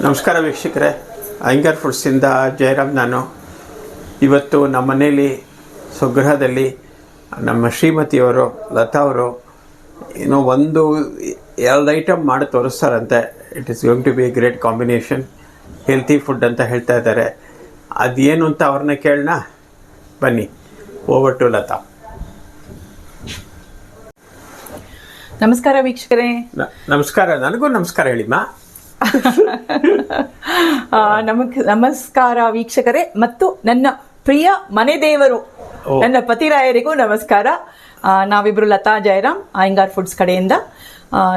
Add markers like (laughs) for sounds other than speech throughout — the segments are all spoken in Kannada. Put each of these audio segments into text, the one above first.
ನಮಸ್ಕಾರ ವೀಕ್ಷಕರೇ. ಐಂಗರ್ ಫುಡ್ಸಿಂದ ಜಯರಾಮ್ ನಾನು. ಇವತ್ತು ನಮ್ಮ ಮನೆಯಲ್ಲಿ ಸ್ವಗೃಹದಲ್ಲಿ ನಮ್ಮ ಶ್ರೀಮತಿಯವರು ಲತಾ ಅವರು ಏನೋ ಒಂದು ಎರಡು ಐಟಮ್ ಮಾಡಿ ತೋರಿಸ್ತಾರಂತೆ. It is going to be a great combination healthy food ಅಂತ ಹೇಳ್ತಾ ಇದ್ದಾರೆ. ಅದೇನು ಅಂತ ಅವ್ರನ್ನ ಕೇಳೋಣ. ಬನ್ನಿ ಓವರ್ ಟು ಲತಾ. ನಮಸ್ಕಾರ ವೀಕ್ಷಕರೇ. ನಮಸ್ಕಾರ. ನನಗೂ ನಮಸ್ಕಾರ ಹೇಳಿಮ್ಮ ಆ, ನಮಕ್ ನಮಸ್ಕಾರ ವೀಕ್ಷಕರೇ. ಮತ್ತು ನನ್ನ ಪ್ರಿಯ ಮನೆ ದೇವರು. ನನ್ನ ಪತಿರಾಯರಿಗೂ ನಮಸ್ಕಾರ. ನಾವಿಬ್ರು ಲತಾ ಜಯರಾಮ್ ಆಯಿಂಗಾರ್ ಫುಡ್ಸ್ ಕಡೆಯಿಂದ.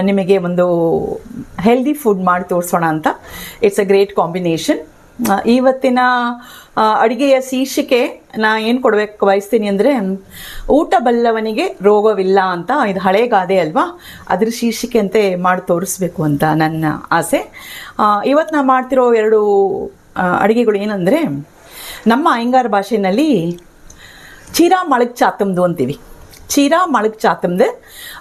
ನಿಮಗೆ ಒಂದು ಹೆಲ್ದಿ ಫುಡ್ ಮಾಡಿ ತೋರಿಸೋಣ ಅಂತ. ಇಟ್ಸ್ ಅ ಗ್ರೇಟ್ ಕಾಂಬಿನೇಷನ್ ಇವತ್ತಿನ ಅಡಿಗೆಯ ಶೀರ್ಷಿಕೆ ನಾ ಏನು ಕೊಡ್ಬೇಕು ಬಯಸ್ತೀನಿ ಅಂದರೆ, ಊಟ ಬಲ್ಲವನಿಗೆ ರೋಗವಿಲ್ಲ ಅಂತ, ಇದು ಹಳೆ ಗಾದೆ ಅಲ್ವಾ? ಅದ್ರ ಶೀರ್ಷಿಕೆ ಅಂತೆ ಮಾಡಿ ತೋರಿಸ್ಬೇಕು ಅಂತ ನನ್ನ ಆಸೆ. ಇವತ್ತು ನಾ ಮಾಡ್ತಿರೋ ಎರಡು ಅಡುಗೆಗಳು ಏನಂದರೆ, ನಮ್ಮ ಅಯ್ಯಂಗಾರ ಭಾಷೆಯಲ್ಲಿ ಚೀರಾ ಮಳಗ್ ಚಾತಮ್ದು ಅಂತೀವಿ. ಚೀರಾ ಮಳಗ್ ಚಾತಮ್ದು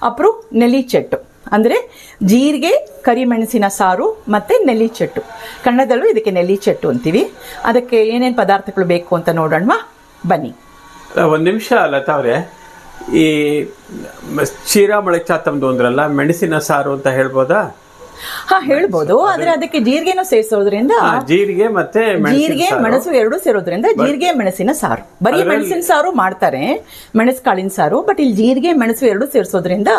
ಅಪ್ರು ನೆಲಿ ಚೆಟ್ಟು. ಅಂದರೆ ಜೀರಿಗೆ, ಕರಿಮೆಣಸಿನ ಸಾರು ಮತ್ತು ನೆಲ್ಲಿ ಚಟ್ಟು. ಕನ್ನಡದಲ್ಲೂ ಇದಕ್ಕೆ ನೆಲ್ಲಿ ಚಟ್ಟು ಅಂತೀವಿ. ಅದಕ್ಕೆ ಏನೇನು ಪದಾರ್ಥಗಳು ಬೇಕು ಅಂತ ನೋಡೋಣವಾ? ಬನ್ನಿ. ಒಂದು ನಿಮಿಷ, ಲತಾ ಅವರೇ. ಈ ಶೀರಾ ಚೀರಾ ಮೊಳಚಾತಮ್ದು ಅಂದ್ರಲ್ಲ ಮೆಣಸಿನ ಸಾರು ಅಂತ ಹೇಳ್ಬೋದಾ? ಹಾ ಹೇಳ್ಬೋದು. ಆದ್ರೆ ಅದಕ್ಕೆ ಜೀರಿಗೆನೂ ಸೇರಿಸೋದ್ರಿಂದ ಜೀರಿಗೆ ಮತ್ತೆ ಜೀರಿಗೆ. ಮೆಣಸು ಎರಡು ಸೇರೋದ್ರಿಂದ ಜೀರಿಗೆ ಮೆಣಸಿನ ಸಾರು. ಬರೀ ಮೆಣಸಿನ ಸಾರು ಮಾಡ್ತಾರೆ ಮೆಣಸು ಕಾಳಿನ ಸಾರು ಬಟ್ ಇಲ್ಲಿ ಜೀರಿಗೆ ಮೆಣಸು ಎರಡು ಸೇರಿಸೋದ್ರಿಂದ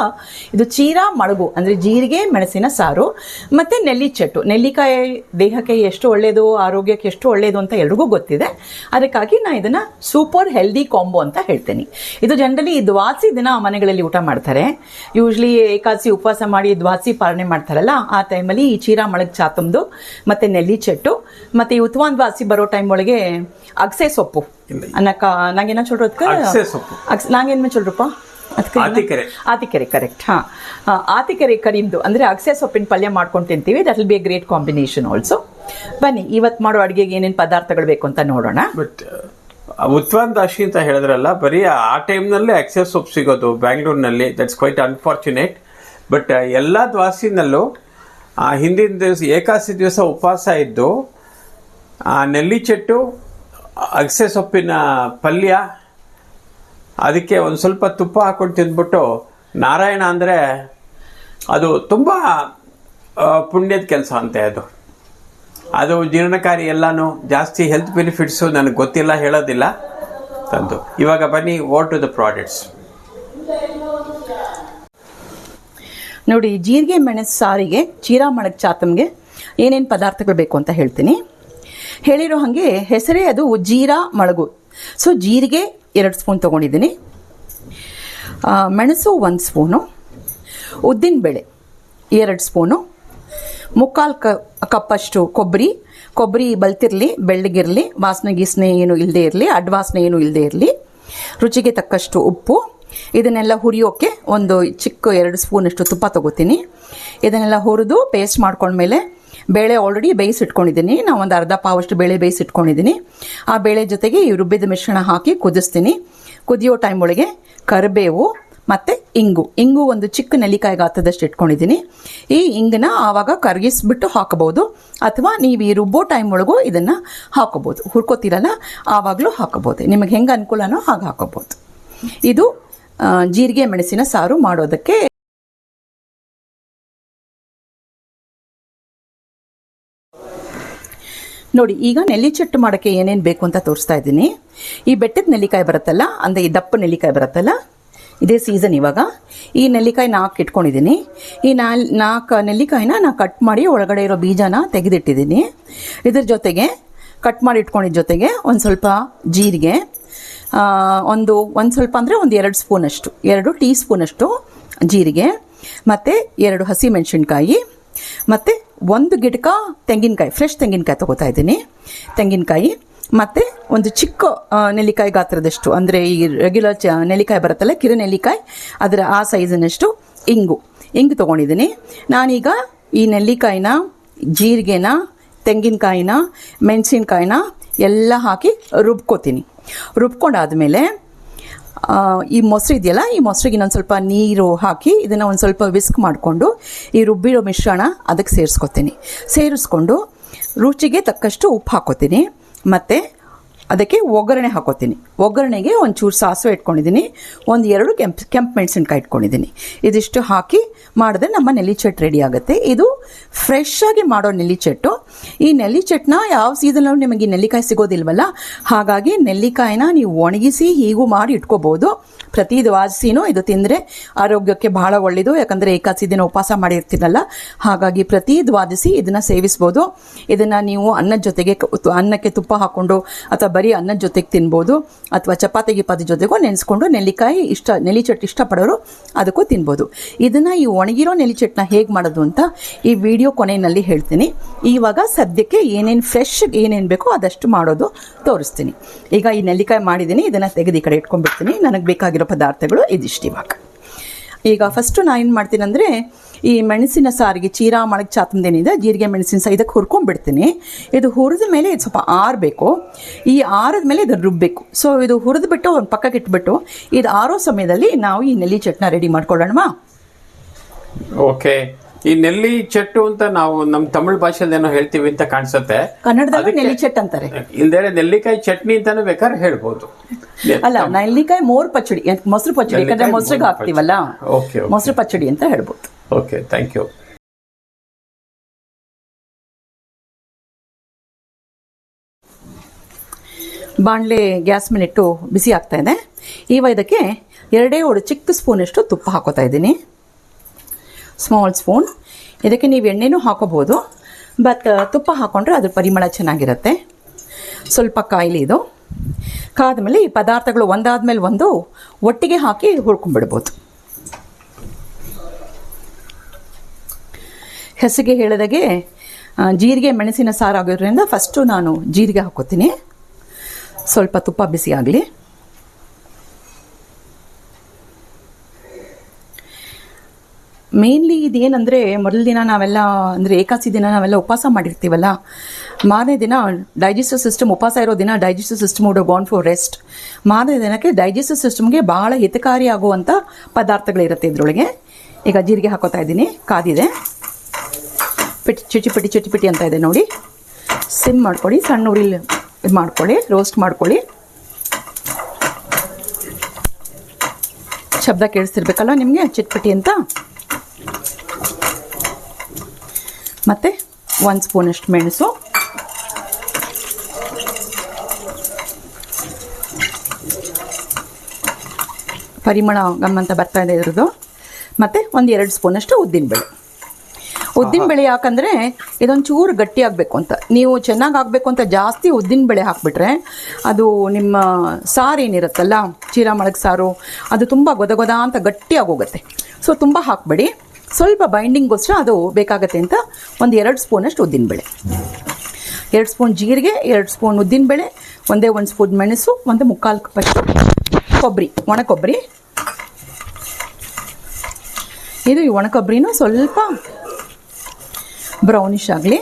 ಇದು ಚೀರಾ ಮಳಗು ಅಂದ್ರೆ ಜೀರಿಗೆ ಮೆಣಸಿನ ಸಾರು ಮತ್ತೆ ನೆಲ್ಲಿ ಚಟ್ಟು ನೆಲ್ಲಿಕಾಯಿ ದೇಹಕ್ಕೆ ಎಷ್ಟು ಒಳ್ಳೇದು ಆರೋಗ್ಯಕ್ಕೆ ಎಷ್ಟು ಒಳ್ಳೇದು ಅಂತ ಎಲ್ರಿಗೂ ಗೊತ್ತಿದೆ. ಅದಕ್ಕಾಗಿ ನಾ ಇದನ್ನ ಸೂಪರ್ ಹೆಲ್ದಿ ಕಾಂಬೋ ಅಂತ ಹೇಳ್ತೇನೆ. ಇದು ಜನರಲಿ ದ್ವಾಸಿ ದಿನ ಮನೆಗಳಲ್ಲಿ ಊಟ ಮಾಡ್ತಾರೆ. ಯೂಶ್ಲಿ ಏಕಾದಶಿ ಉಪವಾಸ ಮಾಡಿ ದ್ವಾಸಿ ಪಾಲನೆ ಮಾಡ್ತಾರಲ್ಲ ಆ ಟೈಮಲ್ಲಿ ಈ ಚೀರಾ ಮಳಗ್ ಚಾತಮ್ದು ಮತ್ತೆ ನೆಲ್ಲಿ ಚೆಟ್ಟು ಮತ್ತೆ ಈ ಉತ್ವಾನ್ ವಾಸಿ ಬರೋ ಟೈಮ್ ಒಳಗೆ ಅಗಸೆ ಸೊಪ್ಪು. ಅನ್ನಕ ನಾಗೇನ ಚೊಲ್ರದ್ಕ ಅಗಸೆ ಸೊಪ್ಪು. ನಾಗೇನ್ ಚೊಲ್ರಪ್ಪ ಅದಕ್ಕೆ ಆತಿಕೆರೆ. ಆತಿಕೆರೆ ಕರೆಕ್ಟ್ ಹಾ. ಆತಿಕೆರೆ ಕರಿಂದು ಅಂದ್ರೆ ಅಗಸೆ ಸೊಪ್ಪಿನ ಪಲ್ಯ ಮಾಡ್ಕೊಂಡು ತಿಂತೀವಿ. That will be a great combination also ಬನ್ನಿ ಇವತ್ತು ಮಾಡೋ ಅಡುಗೆಗೆ ಏನೇನು ಪದಾರ್ಥಗಳು ಬೇಕು ಅಂತ ನೋಡೋಣ. ಬಟ್ ಉತ್ವಾನ್ ದಾಶಿ ಅಂತ ಹೇಳಿದ್ರಲ್ಲ ಬರೀ ಆ ಟೈಮ್ನಲ್ಲೇ ಅಕ್ಸೆಸ್ ಸೊಪ್ಪು ಸಿಗೋದು ಬ್ಯಾಂಗ್ಳೂರ್ನಲ್ಲಿ ದಟ್ಸ್ ಕ್ವೈಟ್ ಅನ್ಫಾರ್ಚುನೇಟ್ ಬಟ್ ಎಲ್ಲ ದ್ವಾಸಿನಲ್ಲೂ ಆ ಹಿಂದಿನ ದಿವಸ ಏಕಾದಶಿ ದಿವಸ ಉಪವಾಸ ಇದ್ದು, ಆ ನೆಲ್ಲಿ ಚೆಟ್ಟು, ಅಗಸೆ ಸೊಪ್ಪಿನ ಪಲ್ಯ, ಅದಕ್ಕೆ ಒಂದು ಸ್ವಲ್ಪ ತುಪ್ಪ ಹಾಕೊಂಡು ತಿಂದ್ಬಿಟ್ಟು, ನಾರಾಯಣ ಅಂದರೆ ಅದು ತುಂಬ ಪುಣ್ಯದ ಕೆಲಸ ಅಂತೆ ಅದು. ಅದು ಜೀರ್ಣಕಾರಿ ಎಲ್ಲಾನು, ಜಾಸ್ತಿ ಹೆಲ್ತ್ ಬೆನಿಫಿಟ್ಸು ನನಗೆ ಗೊತ್ತಿಲ್ಲ, ಹೇಳೋದಿಲ್ಲ, ತಂದು. ಇವಾಗ ಬನ್ನಿ ಓಟ್ ಟು ದ ಪ್ರಾಡಕ್ಟ್ಸ್ ನೋಡಿ, ಜೀರಿಗೆ ಮೆಣಸು ಸಾರಿಗೆ ಚೀರಾ ಮಣಕ್ ಚಾತಮ್ಗೆ ಏನೇನು ಪದಾರ್ಥಗಳು ಬೇಕು ಅಂತ ಹೇಳ್ತೀನಿ. ಹೇಳಿರೋ ಹಾಗೆ ಹೆಸರೇ ಅದು ಜೀರಾ ಮಳಗು. ಸೊ ಜೀರಿಗೆ ಎರಡು ಸ್ಪೂನ್ ತೊಗೊಂಡಿದ್ದೀನಿ. ಮೆಣಸು ಒಂದು ಸ್ಪೂನು. ಉದ್ದಿನಬೇಳೆ ಎರಡು ಸ್ಪೂನು. ಮುಕ್ಕಾಲು ಕ, ಕಪ್ಪಷ್ಟು ಕೊಬ್ಬರಿ. ಕೊಬ್ಬರಿ ಬಲ್ತಿರಲಿ, ಬೆಳ್ಳಗಿರಲಿ, ವಾಸನೆ ಗೀಸನೆ ಏನು ಇಲ್ಲದೆ ಇರಲಿ, ಅಡ್ವಾಸನೆ ಏನು ಇಲ್ಲದೆ ಇರಲಿ. ರುಚಿಗೆ ತಕ್ಕಷ್ಟು ಉಪ್ಪು. ಇದನ್ನೆಲ್ಲ ಹುರಿಯೋಕ್ಕೆ ಒಂದು ಚಿಕ್ಕ ಎರಡು ಸ್ಪೂನಷ್ಟು ತುಪ್ಪ ತಗೋತೀನಿ. ಇದನ್ನೆಲ್ಲ ಹುರಿದು ಪೇಸ್ಟ್ ಮಾಡ್ಕೊಂಡ್ಮೇಲೆ ಬೇಳೆ ಆಲ್ರೆಡಿ ಬೇಯಿಸಿಟ್ಕೊಂಡಿದ್ದೀನಿ. ನಾವು ಒಂದು ಅರ್ಧ ಪಾವಷ್ಟು ಬೇಳೆ ಬೇಯಿಸಿಟ್ಕೊಂಡಿದ್ದೀನಿ. ಆ ಬೇಳೆ ಜೊತೆಗೆ ಈ ರುಬ್ಬಿದ ಮಿಶ್ರಣ ಹಾಕಿ ಕುದಿಸ್ತೀನಿ. ಕುದಿಯೋ ಟೈಮ್ ಒಳಗೆ ಕರಿಬೇವು ಮತ್ತು ಇಂಗು. ಇಂಗು ಒಂದು ಚಿಕ್ಕ ನೆಲ್ಲಿಕಾಯಿ ಗಾತ್ರದಷ್ಟು ಇಟ್ಕೊಂಡಿದ್ದೀನಿ. ಈ ಇಂಗನ್ನ ಆವಾಗ ಕರಗಿಸ್ಬಿಟ್ಟು ಹಾಕಬಹುದು. ಅಥವಾ ನೀವು ಈ ರುಬ್ಬೋ ಟೈಮ್ ಒಳಗೂ ಇದನ್ನು ಹಾಕೋಬೋದು ಹುರ್ಕೋತೀರಲ್ಲ? ಆವಾಗಲೂ ಹಾಕೋಬೋದು ನಿಮಗೆ ಹೆಂಗೆ ಅನುಕೂಲನೋ ಹಾಗೆ ಹಾಕೋಬೋದು ಇದು ಜೀರಿಗೆ ಮೆಣಸಿನ ಸಾರು ಮಾಡೋದಕ್ಕೆ ನೋಡಿ, ಈಗ ನೆಲ್ಲಿ ಚಟ್ಟು ಮಾಡೋಕ್ಕೆ ಏನೇನು ಬೇಕು ಅಂತ ತೋರಿಸ್ತಾ ಇದ್ದೀನಿ. ಈ ಬೆಟ್ಟದ ನೆಲ್ಲಿಕಾಯಿ ಬರುತ್ತಲ್ಲ, ಅಂದರೆ ಈ ದಪ್ಪ ನೆಲ್ಲಿಕಾಯಿ ಬರುತ್ತಲ್ಲ, ಇದೇ ಸೀಸನ್ ಇವಾಗ. ಈ ನೆಲ್ಲಿಕಾಯಿ ನಾಲ್ಕು ಇಟ್ಕೊಂಡಿದ್ದೀನಿ. ಈ ನಾಲ್ ನಾಲ್ಕು ನೆಲ್ಲಿಕಾಯಿನ ನಾ ಕಟ್ ಮಾಡಿ ಒಳಗಡೆ ಇರೋ ಬೀಜನ ತೆಗೆದಿಟ್ಟಿದ್ದೀನಿ. ಇದ್ರ ಜೊತೆಗೆ ಕಟ್ ಮಾಡಿ ಇಟ್ಕೊಂಡಿದ್ದ ಜೊತೆಗೆ ಒಂದು ಸ್ವಲ್ಪ ಜೀರಿಗೆ ಒಂದು ಒಂದು ಸ್ವಲ್ಪ ಅಂದರೆ ಒಂದು ಎರಡು ಸ್ಪೂನಷ್ಟು ಎರಡು ಟೀ ಸ್ಪೂನಷ್ಟು ಜೀರಿಗೆ, ಮತ್ತು ಎರಡು ಹಸಿ ಮೆಣಸಿನ್ಕಾಯಿ ಮತ್ತು ಒಂದು ಗಿಡಕ ತೆಂಗಿನಕಾಯಿ ಫ್ರೆಶ್ ತೆಂಗಿನಕಾಯಿ ತಗೋತಾ ಇದ್ದೀನಿ. ತೆಂಗಿನಕಾಯಿ, ಮತ್ತು ಒಂದು ಚಿಕ್ಕ ನೆಲ್ಲಿಕಾಯಿ ಗಾತ್ರದಷ್ಟು, ಅಂದರೆ ಈ ರೆಗ್ಯುಲರ್ ಚ, ನೆಲ್ಲಿಕಾಯಿ ಬರುತ್ತಲ್ಲ, ಕಿರು ನೆಲ್ಲಿಕಾಯಿ, ಅದರ ಆ ಸೈಜಿನಷ್ಟು ಇಂಗು. ಇಂಗು ತೊಗೊಂಡಿದ್ದೀನಿ. ನಾನೀಗ ಈ ನೆಲ್ಲಿಕಾಯಿನ, ಜೀರಿಗೆನ, ತೆಂಗಿನಕಾಯಿನ, ಮೆಣಸಿನ್ಕಾಯಿನ ಎಲ್ಲ ಹಾಕಿ ರುಬ್ಕೋತೀನಿ. ರುಬ್ಕೊಂಡಾದ್ಮೇಲೆ ಈ ಮೊಸರು ಇದೆಯಲ್ಲ, ಈ ಮೊಸರಿಗೆ ಇನ್ನೊಂದು ಸ್ವಲ್ಪ ನೀರು ಹಾಕಿ ಇದನ್ನು ಒಂದು ಸ್ವಲ್ಪ ವಿಸ್ಕ್ ಮಾಡಿಕೊಂಡು ಈ ರುಬ್ಬಿರೋ ಮಿಶ್ರಣ ಅದಕ್ಕೆ ಸೇರಿಸ್ಕೊತೀನಿ. ಸೇರಿಸ್ಕೊಂಡು ರುಚಿಗೆ ತಕ್ಕಷ್ಟು ಉಪ್ಪು ಹಾಕೋತೀನಿ, ಮತ್ತು ಅದಕ್ಕೆ ಒಗ್ಗರಣೆ ಹಾಕೋತೀನಿ. ಒಗ್ಗರಣೆಗೆ ಒಂಚೂರು ಸಾಸಿವೆ ಇಟ್ಕೊಂಡಿದ್ದೀನಿ, ಒಂದು ಎರಡು ಕೆಂಪು ಕೆಂಪು ಮೆಣಸಿನ್ಕಾಯಿ ಇಟ್ಕೊಂಡಿದ್ದೀನಿ. ಇದಿಷ್ಟು ಹಾಕಿ ಮಾಡಿದ್ರೆ ನಮ್ಮ ನೆಲ್ಲಿ ಚಟ್ ರೆಡಿ ಆಗುತ್ತೆ. ಇದು ಫ್ರೆಶ್ ಆಗಿ ಮಾಡೋ ನೆಲ್ಲಿ ಚಟ್ಟು ಈ ನೆಲ್ಲಿ ಚಟ್ನ ಯಾವ ಸೀಸನ್ ನಿಮಗೆ ನೆಲ್ಲಿಕಾಯಿ ಸಿಗೋದಿಲ್ವಲ್ಲ? ಹಾಗಾಗಿ ನೆಲ್ಲಿಕಾಯಿನ ನೀವು ಒಣಗಿಸಿ ಹೀಗೂ ಮಾಡಿ ಇಟ್ಕೋಬಹುದು ಪ್ರತಿ ದ್ವಾದಸಿನೂ ಇದು ತಿಂದರೆ ಆರೋಗ್ಯಕ್ಕೆ ಬಹಳ ಒಳ್ಳೆಯದು ಯಾಕಂದರೆ ಏಕಾದಶಿ ದಿನ ಉಪವಾಸ ಮಾಡಿರ್ತೀರಲ್ಲ. ಹಾಗಾಗಿ ಪ್ರತಿ ದ್ವಾದಸಿ ಇದನ್ನು ಸೇವಿಸ್ಬೋದು. ಇದನ್ನು ನೀವು ಅನ್ನದ ಜೊತೆಗೆ ಅನ್ನಕ್ಕೆ ತುಪ್ಪ ಹಾಕ್ಕೊಂಡು ಅಥವಾ ಬರೀ ಅನ್ನದ ಜೊತೆಗೆ ತಿನ್ಬೋದು. ಅಥವಾ ಚಪಾತಿ ಗಿಪಾತಿ ಜೊತೆಗೂ ನೆನೆಸ್ಕೊಂಡು ನೆಲ್ಲಿಕಾಯಿ ಇಷ್ಟ ನೆಲ್ಲಿ ಚಟ್ ಇಷ್ಟಪಡೋರು ಅದಕ್ಕೂ ತಿನ್ಬೋದು. ಇದನ್ನು ಈ ಒಣಗಿರೋ ನೆಲ್ಲಿ ಚಟ್ನ ಹೇಗೆ ಮಾಡೋದು ಅಂತ ಈ ವಿಡಿಯೋ ಕೊನೆಯಲ್ಲಿ ಹೇಳ್ತೀನಿ. ಇವಾಗ ಸದ್ಯಕ್ಕೆ ಏನೇನು ಫ್ರೆಶ್ ಏನೇನು ಬೇಕೋ ಅದಷ್ಟು ಮಾಡೋದು ತೋರಿಸ್ತೀನಿ. ಈಗ ಈ ನೆಲ್ಲಿಕಾಯಿ ಮಾಡಿದ್ದೀನಿ, ಇದನ್ನು ತೆಗೆದು ಈ ಕಡೆ ಇಟ್ಕೊಂಡ್ಬಿಡ್ತೀನಿ. ನನಗೆ ಬೇಕಾಗಿರೋ ಪದಾರ್ಥಗಳು ಇದಿಷ್ಟು ಇವಾಗ ಈಗ ಫಸ್ಟು ನಾನು ಏನು ಮಾಡ್ತೀನಿ ಅಂದರೆ, ಈ ಮೆಣಸಿನ ಸಾರಿಗೆ, ಚೀರಾ ಮಾಡಕ್ಕೆ ಚಾತಂದೇನಿದೆ, ಜೀರಿಗೆ, ಮೆಣಸಿನ ಸಹ ಇದಕ್ಕೆ ಹುರ್ಕೊಂಡ್ಬಿಡ್ತೀನಿ. ಇದು ಹುರಿದ ಮೇಲೆ ಇದು ಸ್ವಲ್ಪ ಆರಬೇಕು. ಈ ಆರದ ಮೇಲೆ ಇದನ್ನು ರುಬ್ಬಬೇಕು ಸೊ ಇದು ಹುರಿದ್ಬಿಟ್ಟು ಒಂದು ಪಕ್ಕಕ್ಕೆ ಇಟ್ಬಿಟ್ಟು, ಇದು ಆರೋ ಸಮಯದಲ್ಲಿ ನಾವು ಈ ನೆಲ್ಲಿ ಚಟ್ನ ರೆಡಿ ಮಾಡ್ಕೊಳ್ಳೋಣವಾ? ಓಕೆ ಈ ನೆಲ್ಲಿ ಚಟ್ಟು ಅಂತ ನಾವು ನಮ್ ತಮಿಳ್ ಭಾಷೆಯಲ್ಲಿ ಏನೋ ಹೇಳ್ತೀವಿ ಅಂತ ಕಾಣಿಸುತ್ತೆ. ಕನ್ನಡದಲ್ಲಿ ನೆಲ್ಲಿ ಚಟ್ ಅಂತಾರೆ. ಇಲ್ದೇ ನೆಲ್ಲಿಕಾಯಿ ಚಟ್ನಿ ಅಂತಾನು ಬೇಕಾದ್ರೆ ಹೇಳ್ಬೋದು. ಅಲ್ಲ ನೆಲ್ಲಿಕಾಯಿ ಮೋರ್ ಪಚ್ಚಡಿ ಯಾಕ್ ಮೊಸರು ಪಚ್ಚಡಿ ಯಾಕಂದ್ರೆ ಮೊಸರಿಗೆ ಹಾಕ್ತೀವಲ್ಲ? ಮೊಸರು ಪಚ್ಚಡಿ ಅಂತ ಹೇಳ್ಬೋದು. Okay thank you. ಬಾಣಲೆ ಗ್ಯಾಸ್ ಮೇಲೆ ಇಟ್ಟು ಬಿಸಿ ಆಗ್ತಾ ಇದೆ. ಈಗ ಇದಕ್ಕೆ ಎರಡೇ ಒಂದು ಚಿಕ್ಕ ಸ್ಪೂನಷ್ಟು ತುಪ್ಪ ಹಾಕೋತಾ ಇದ್ದೀನಿ. ಸ್ಮಾಲ್ ಸ್ಪೂನ್ ಇದಕ್ಕೆ ನೀವು ಎಣ್ಣೆನೂ ಹಾಕೋಬೋದು. ಬಟ್ ತುಪ್ಪ ಹಾಕೊಂಡ್ರೆ ಅದ್ರ ಪರಿಮಳ ಚೆನ್ನಾಗಿರುತ್ತೆ. ಸ್ವಲ್ಪ ಕಾಯಿಲೆ ಇದು. ಕಾದ್ಮೇಲೆ ಈ ಪದಾರ್ಥಗಳು ಒಂದಾದ್ಮೇಲೆ ಒಂದು ಒಟ್ಟಿಗೆ ಹಾಕಿ ಹುರ್ಕೊಂಡ್ಬಿಡ್ಬೋದು. ಹೆಸರಿಗೆ ಹೇಳಿದಾಗೆ ಜೀರಿಗೆ, ಮೆಣಸಿನ ಸಾರು ಆಗೋದ್ರಿಂದ ಫಸ್ಟು ನಾನು ಜೀರಿಗೆ ಹಾಕೋತೀನಿ. ಸ್ವಲ್ಪ ತುಪ್ಪ ಬಿಸಿ ಆಗಲಿ. ಮೇನ್ಲಿ ಇದೇನಂದರೆ, ಮೊದಲ ದಿನ ನಾವೆಲ್ಲ, ಅಂದರೆ ಏಕಾಸಿ ದಿನ ನಾವೆಲ್ಲ ಉಪವಾಸ ಮಾಡಿರ್ತೀವಲ್ಲ, ಮಾರನೇ ದಿನ ಡೈಜೆಸ್ಟಿವ್ ಸಿಸ್ಟಮ್ ಉಪವಾಸ ಇರೋ ದಿನ digestive system would gone for rest ಮಾರನೇ ದಿನಕ್ಕೆ ಡೈಜೆಸ್ಟಿವ್ ಸಿಸ್ಟಮ್ಗೆ ಭಾಳ ಹಿತಕಾರಿ ಆಗುವಂಥ ಪದಾರ್ಥಗಳಿರುತ್ತೆ ಇದರೊಳಗೆ. ಈಗ ಜೀರಿಗೆ ಹಾಕೋತಾ ಇದ್ದೀನಿ, ಕಾದಿದೆ. ಪಿಟಿ ಚಿಟಿ ಪಿಟಿ ಅಂತ ಇದೆ ನೋಡಿ. ಸಿಮ್ ಮಾಡ್ಕೊಳ್ಳಿ, ಸಣ್ಣ ಉರಿಲಿ ಇದು ಮಾಡ್ಕೊಳ್ಳಿ ರೋಸ್ಟ್ ಮಾಡ್ಕೊಳ್ಳಿ. ಶಬ್ದ ಕೇಳಿಸ್ತಿರ್ಬೇಕಲ್ಲ ನಿಮಗೆ ಚಿಟ್ಪಟಿ ಅಂತ? ಮತ್ತು ಒಂದು ಸ್ಪೂನಷ್ಟು ಮೆಣಸು. ಪರಿಮಳ ಗಮ್ಮಂತ ಬರ್ತಾ ಇದೆ ಇದ್ರದ್ದು. ಮತ್ತು ಒಂದು ಎರಡು ಸ್ಪೂನಷ್ಟು ಉದ್ದಿನಬೇಳೆ ಉದ್ದಿನಬೇಳೆ ಯಾಕಂದರೆ ಇದೊಂದು ಚೂರು ಗಟ್ಟಿ ಆಗಬೇಕು ಅಂತ. ನೀವು ಚೆನ್ನಾಗಿ ಆಗಬೇಕು ಅಂತ ಜಾಸ್ತಿ ಉದ್ದಿನಬೇಳೆ ಹಾಕ್ಬಿಟ್ರೆ ಅದು ನಿಮ್ಮ ಸಾರು ಏನಿರುತ್ತಲ್ಲ ಚೀರಾ ಮೊಳಗೆ ಸಾರು ಅದು ತುಂಬ ಗೊದ ಗೊದ ಅಂತ ಗಟ್ಟಿ ಆಗೋಗುತ್ತೆ ಸೊ ತುಂಬ ಹಾಕಬೇಡಿ. ಸ್ವಲ್ಪ ಬೈಂಡಿಂಗ್ಗೋಸ್ಕರ ಅದು ಬೇಕಾಗತ್ತೆ ಅಂತ ಒಂದು ಎರಡು ಸ್ಪೂನಷ್ಟು ಉದ್ದಿನಬೇಳೆ ಎರಡು ಸ್ಪೂನ್ ಜೀರಿಗೆ, ಎರಡು ಸ್ಪೂನ್ ಉದ್ದಿನಬೇಳೆ ಒಂದೇ ಒಂದು ಸ್ಪೂನ್ ಮೆಣಸು, ಒಂದು ಮುಕ್ಕಾಲು ಕಪ್ಪಷ್ಟು ಕೊಬ್ಬರಿ ಒಣ ಕೊಬ್ಬರಿ ಇದು ಈ ಒಣ ಕೊಬ್ಬರಿನೂ ಸ್ವಲ್ಪ ಬ್ರೌನಿಶ್ ಆಗಲಿ.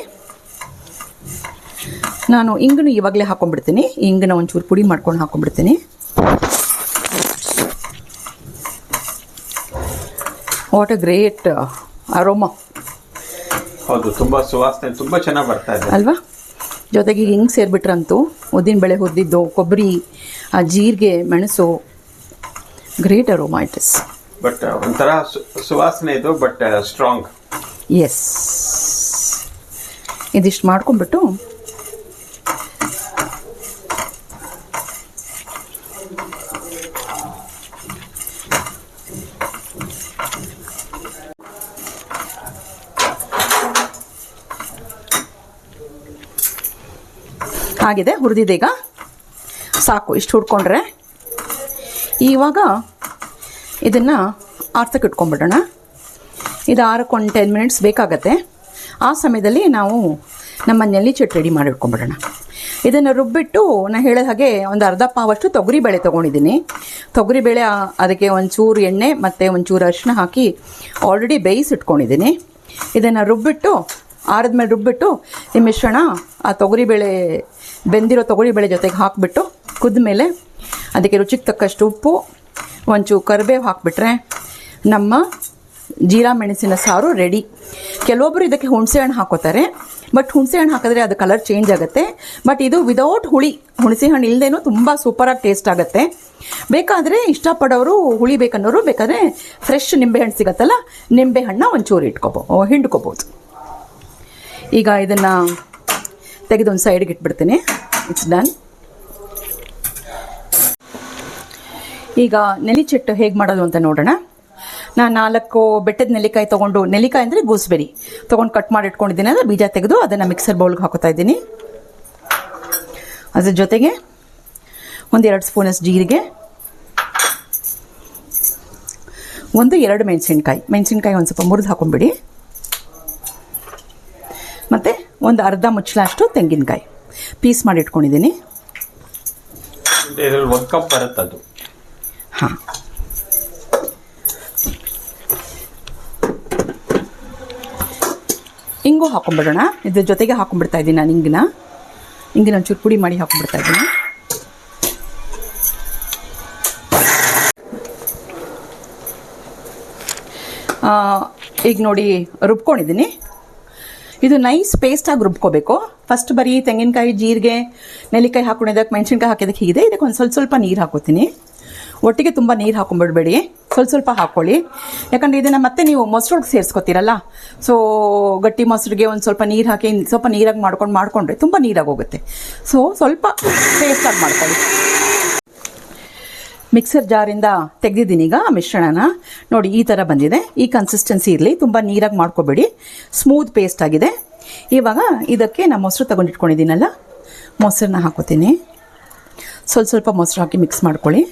ನಾನು ಇಂಗನ್ನು ಇವಾಗಲೇ ಹಾಕೊಂಡ್ಬಿಡ್ತೀನಿ. ಇಂಗನ್ನ ಒಂಚೂರು ಪುಡಿ ಮಾಡ್ಕೊಂಡು ಹಾಕೊಂಡ್ಬಿಡ್ತೀನಿ. ವಾಟ್ ಅ ಗ್ರೇಟ್ ಅರೋಮಾ ಹೌದು ತುಂಬ ಸುವಾಸನೆ ತುಂಬ ಚೆನ್ನಾಗಿ ಬರ್ತಾ ಇದೆ. ಅಲ್ವಾ? ಜೊತೆಗೆ ಹಿಂಗೆ ಸೇರಿಬಿಟ್ರಂತೂ ಉದ್ದಿನ ಬೆಳೆ ಹುರಿದಿದ್ದು ಕೊಬ್ಬರಿ ಆ ಜೀರಿಗೆ ಮೆಣಸು great aroma it is but ಒಂಥರ ಸುವಾಸನೆ ಇದು ಬಟ್ ಸ್ಟ್ರಾಂಗ್ ಎಸ್ ಇದಿಷ್ಟು ಮಾಡ್ಕೊಂಡ್ಬಿಟ್ಟು ಆಗಿದೆ, ಹುರಿದಿದೆ ಈಗ. ಸಾಕು, ಇಷ್ಟು ಹುಡ್ಕೊಂಡ್ರೆ ಇವಾಗ ಇದನ್ನು ಆರ್ಸಕ್ಕೆ ಇಟ್ಕೊಂಡ್ಬಿಡೋಣ. ಇದು ಆರಕ್ಕೊಂದು ಟೆನ್ ಮಿನಿಟ್ಸ್ ಬೇಕಾಗತ್ತೆ. ಆ ಸಮಯದಲ್ಲಿ ನಾವು ನಮ್ಮ ನೆಲ್ಲಿ ಚಟ್ ರೆಡಿ ಮಾಡಿ ಇಟ್ಕೊಂಡ್ಬಿಡೋಣ. ಇದನ್ನು ರುಬ್ಬಿಟ್ಟು ನಾನು ಹೇಳಿದ ಹಾಗೆ ಒಂದು ಅರ್ಧ ಪಾವಷ್ಟು ತೊಗರಿಬೇಳೆ ತೊಗೊಂಡಿದ್ದೀನಿ. ತೊಗರಿ ಬೇಳೆ ಅದಕ್ಕೆ ಒಂಚೂರು ಎಣ್ಣೆ ಮತ್ತು ಒಂಚೂರು ಅರಿಶಿನ ಹಾಕಿ ಆಲ್ರೆಡಿ ಬೇಯಿಸಿಟ್ಕೊಂಡಿದ್ದೀನಿ ಇದನ್ನು ರುಬ್ಬಿಟ್ಟು, ಆರಿದ್ಮೇಲೆ ರುಬ್ಬಿಟ್ಟು ಈ ಮಿಶ್ರಣ ಆ ತೊಗರಿಬೇಳೆ ಬೆಂದಿರೋ ತೊಗರಿಬೇಳೆ ಜೊತೆಗೆ ಹಾಕಿಬಿಟ್ಟು ಕುದ್ಮೇಲೆ ಅದಕ್ಕೆ ರುಚಿಗೆ ತಕ್ಕಷ್ಟು ಉಪ್ಪು, ಒಂಚೂರು ಕರಿಬೇವು ಹಾಕಿಬಿಟ್ರೆ ನಮ್ಮ ಜೀರಾ ಮೆಣಸಿನ ಸಾರು ರೆಡಿ ಕೆಲವೊಬ್ಬರು ಇದಕ್ಕೆ ಹುಣಸೆ ಹಣ್ಣು ಹಾಕೋತಾರೆ ಬಟ್ ಹುಣಸೆ ಹಣ್ಣು ಹಾಕಿದ್ರೆ ಅದು ಕಲರ್ ಚೇಂಜ್ ಆಗುತ್ತೆ. ಬಟ್ ಇದು ವಿದೌಟ್ ಹುಳಿ, ಹುಣಸೆ ಹಣ್ಣು ಇಲ್ಲದೇನೂ ತುಂಬ ಸೂಪರಾಗಿ ಟೇಸ್ಟ್ ಆಗುತ್ತೆ. ಬೇಕಾದರೆ ಇಷ್ಟಪಡೋರು ಹುಳಿ ಬೇಕನ್ನೋರು ಬೇಕಾದರೆ ಫ್ರೆಶ್ ನಿಂಬೆಹಣ್ಣು ಸಿಗತ್ತಲ್ಲ ನಿಂಬೆಹಣ್ಣ ಒಂಚೂರು ಇಟ್ಕೋಬೋ ಹಿಂಡ್ಕೋಬೋದು. ಈಗ ಇದನ್ನು ತೆಗೆದು ಒಂದು ಸೈಡ್ಗೆ ಇಟ್ಬಿಡ್ತೀನಿ. ಇಟ್ಸ್ ಡನ್ ಈಗ ನೆಲಿಚಿಟ್ಟು ಹೇಗೆ ಮಾಡೋದು ಅಂತ ನೋಡೋಣ. ನಾನು ನಾಲ್ಕು ಬೆಟ್ಟದ ನೆಲ್ಲಿಕಾಯಿ ತೊಗೊಂಡು, ನೆಲ್ಲಿಕಾಯಿ ಅಂದರೆ ಗೂಸ್ಬೆರಿ. ತೊಗೊಂಡು ಕಟ್ ಮಾಡಿ ಇಟ್ಕೊಂಡಿದ್ದೀನಿ ಅಂದರೆ ಬೀಜ ತೆಗೆದು ಅದನ್ನು ಮಿಕ್ಸರ್ ಬೌಲ್ಗೆ ಹಾಕೋತಾ ಇದ್ದೀನಿ. ಅದ್ರ ಜೊತೆಗೆ ಒಂದು ಎರಡು ಸ್ಪೂನಷ್ಟು ಜೀರಿಗೆ. ಒಂದು ಎರಡು ಮೆಣಸಿನ್ಕಾಯಿ. ಮೆಣಸಿನ್ಕಾಯಿ ಒಂದು ಸ್ವಲ್ಪ ಮುರಿದು ಹಾಕೊಂಡ್ಬಿಡಿ. ಒಂದು ಅರ್ಧ ಮುಚ್ಚಲಷ್ಟು ತೆಂಗಿನಕಾಯಿ. ಪೀಸ್ ಮಾಡಿ ಇಟ್ಕೊಂಡಿದ್ದೀನಿ ಕಪ್ ಬರುತ್ತೆ ಅದು. ಹಾಂ. ಹಿಂಗು ಹಾಕೊಂಡ್ಬಿಡೋಣ ಇದ್ರ ಜೊತೆಗೆ ಹಾಕೊಂಡ್ಬಿಡ್ತಾ ಇದ್ದೀನಿ ನಾನು ಹಿಂಗಿನ ಹಿಂಗಿನ ಒಂಚೂರು ಪುಡಿ ಮಾಡಿ ಹಾಕೊಂಡ್ಬಿಡ್ತಾ ಇದ್ದೀನಿ. ಈಗ ನೋಡಿ ರುಬ್ಕೊಂಡಿದ್ದೀನಿ. ಇದು ನೈಸ್ ಪೇಸ್ಟಾಗಿ ರುಬ್ಕೋಬೇಕು. ಫಸ್ಟ್ ಬರೀ ತೆಂಗಿನಕಾಯಿ, ಜೀರಿಗೆ, ನೆಲ್ಲಿಕಾಯಿ ಹಾಕೊಂಡಿದ್ದಕ್ಕೆ ಮೆಣಸಿನ್ಕಾಯಿ ಹಾಕಿದಕ್ಕೆ ಹೀಗಿದೆ. ಇದಕ್ಕೆ ಒಂದು ಸ್ವಲ್ಪ ಸ್ವಲ್ಪ ನೀರು ಹಾಕೋತೀನಿ. ಒಟ್ಟಿಗೆ ತುಂಬ ನೀರು ಹಾಕೊಂಡ್ಬಿಡ್ಬೇಡಿ. ಸ್ವಲ್ಪ ಸ್ವಲ್ಪ ಹಾಕ್ಕೊಳ್ಳಿ ಯಾಕಂದರೆ ಇದನ್ನು ಮತ್ತೆ ನೀವು ಮೊಸರೊಳಗೆ ಸೇರಿಸ್ಕೊತೀರಲ್ಲ? ಸೊ ಗಟ್ಟಿ ಮೊಸರಿಗೆ ಒಂದು ಸ್ವಲ್ಪ ನೀರು ಹಾಕಿ, ಸ್ವಲ್ಪ ನೀರಾಗಿ ಮಾಡ್ಕೊಂಡು ಮಾಡಿಕೊಂಡ್ರೆ ತುಂಬ ನೀರಾಗಿ ಹೋಗುತ್ತೆ. ಸೊ ಸ್ವಲ್ಪ ಪೇಸ್ಟಾಗಿ ಮಾಡ್ಕೊಳ್ಳಿ. ಮಿಕ್ಸರ್ ಜಾರಿಂದ ತೆಗೆದಿದ್ದೀನಿ ಈಗ ಮಿಶ್ರಣನ. ನೋಡಿ, ಈ ಥರ ಬಂದಿದೆ. ಈ ಕನ್ಸಿಸ್ಟೆನ್ಸಿ ಇರಲಿ. ತುಂಬ ನೀರಾಗಿ ಮಾಡ್ಕೋಬೇಡಿ. ಸ್ಮೂತ್ ಪೇಸ್ಟ್ ಆಗಿದೆ. ಇವಾಗ ಇದಕ್ಕೆ ನಾನು ಮೊಸರು ತಗೊಂಡಿಟ್ಕೊಂಡಿದ್ದೀನಲ್ಲ, ಮೊಸರನ್ನ ಹಾಕೋತೀನಿ. ಸ್ವಲ್ಪ ಸ್ವಲ್ಪ ಮೊಸರು ಹಾಕಿ ಮಿಕ್ಸ್ ಮಾಡ್ಕೊಳ್ಳಿ.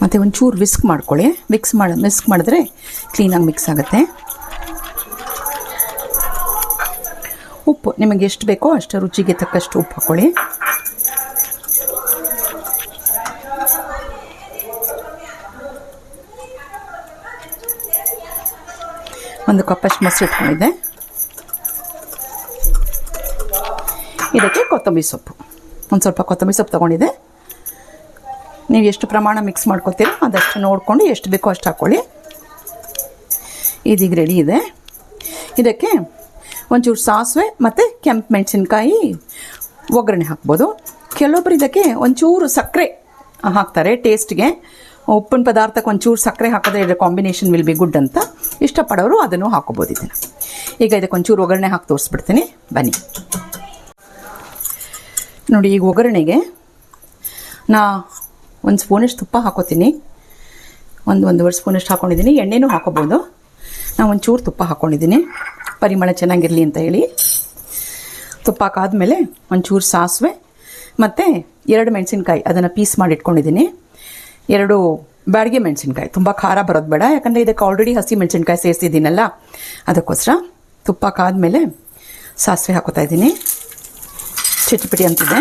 ಮತ್ತು ಒಂಚೂರು ವಿಸ್ಕ್ ಮಾಡ್ಕೊಳ್ಳಿ. ಮಿಕ್ಸ್ ಮಾಡಿ ಮಿಕ್ಸ್ ಮಾಡಿದ್ರೆ ಕ್ಲೀನಾಗಿ ಮಿಕ್ಸ್ ಆಗುತ್ತೆ. ಉಪ್ಪು. ನಿಮಗೆ ಎಷ್ಟು ಬೇಕೋ ಅಷ್ಟು ರುಚಿಗೆ ತಕ್ಕಷ್ಟು ಉಪ್ಪು ಹಾಕ್ಕೊಳ್ಳಿ ಒಂದು ಕಪ್ಪಷ್ಟು ಮೊಸರು ಇಟ್ಕೊಂಡಿದ್ದೆ. ಇದಕ್ಕೆ ಕೊತ್ತಂಬರಿ ಸೊಪ್ಪು. ಒಂದು ಸ್ವಲ್ಪ ಕೊತ್ತಂಬರಿ ಸೊಪ್ಪು ತೊಗೊಂಡಿದ್ದೆ. ನೀವು ಎಷ್ಟು ಪ್ರಮಾಣ ಮಿಕ್ಸ್ ಮಾಡ್ಕೊತೀರೋ ಅದಷ್ಟು ನೋಡಿಕೊಂಡು ಎಷ್ಟು ಬೇಕೋ ಅಷ್ಟು ಹಾಕ್ಕೊಳ್ಳಿ ಇದೀಗ ರೆಡಿ ಇದೆ. ಇದಕ್ಕೆ ಒಂಚೂರು ಸಾಸಿವೆ ಮತ್ತು ಕೆಂಪು ಮೆಣಸಿನ್ಕಾಯಿ ಒಗ್ಗರಣೆ ಹಾಕ್ಬೋದು. ಕೆಲವೊಬ್ರು ಇದಕ್ಕೆ ಒಂಚೂರು ಸಕ್ಕರೆ ಹಾಕ್ತಾರೆ ಟೇಸ್ಟ್ಗೆ. ಉಪ್ಪಿನ ಪದಾರ್ಥಕ್ಕೆ ಒಂಚೂರು ಸಕ್ಕರೆ ಹಾಕಿದ್ರೆ ಇದರ ಕಾಂಬಿನೇಷನ್ ವಿಲ್ ಬಿ ಗುಡ್ ಅಂತ ಇಷ್ಟಪಡೋರು ಅದನ್ನು ಹಾಕೋಬೋದು ಇದನ್ನು. ಈಗ ಇದಕ್ಕೆ ಒಂಚೂರು ಒಗ್ಗರಣೆ ಹಾಕಿ ತೋರಿಸ್ಬಿಡ್ತೀನಿ. ಬನ್ನಿ. ನೋಡಿ, ಈಗ ಒಗ್ಗರಣೆಗೆ ನಾ ಒಂದು ಸ್ಪೂನಷ್ಟು ತುಪ್ಪ ಹಾಕೋತೀನಿ. ಒಂದು ಒಂದೂವರೆ ಸ್ಪೂನಷ್ಟು ಹಾಕ್ಕೊಂಡಿದ್ದೀನಿ ಎಣ್ಣೆನೂ ಹಾಕೋಬೋದು. ನಾನು ಒಂಚೂರು ತುಪ್ಪ ಹಾಕ್ಕೊಂಡಿದ್ದೀನಿ ಪರಿಮಳ ಚೆನ್ನಾಗಿರಲಿ ಅಂತ ಹೇಳಿ ತುಪ್ಪ ಹಾಕಾದ್ಮೇಲೆ ಒಂಚೂರು ಸಾಸಿವೆ ಮತ್ತು ಎರಡು ಮೆಣಸಿನ್ಕಾಯಿ ಅದನ್ನು ಪೀಸ್ ಮಾಡಿ ಇಟ್ಕೊಂಡಿದ್ದೀನಿ ಎರಡು ಬ್ಯಾಡಿಗೆ ಮೆಣಸಿನ್ಕಾಯಿ. ತುಂಬ ಖಾರ ಬರೋದು ಬೇಡ. ಯಾಕಂದರೆ ಇದಕ್ಕೆ ಆಲ್ರೆಡಿ ಹಸಿ ಮೆಣಸಿನ್ಕಾಯಿ ಸೇರಿಸಿದ್ದೀನಲ್ಲ, ಅದಕ್ಕೋಸ್ಕರ ತುಪ್ಪ ಹಾಕಾದ್ಮೇಲೆ ಸಾಸಿವೆ ಹಾಕೋತಾ ಇದ್ದೀನಿ. ಚಿಟಿಪಿಟಿ ಅಂತಿದೆ.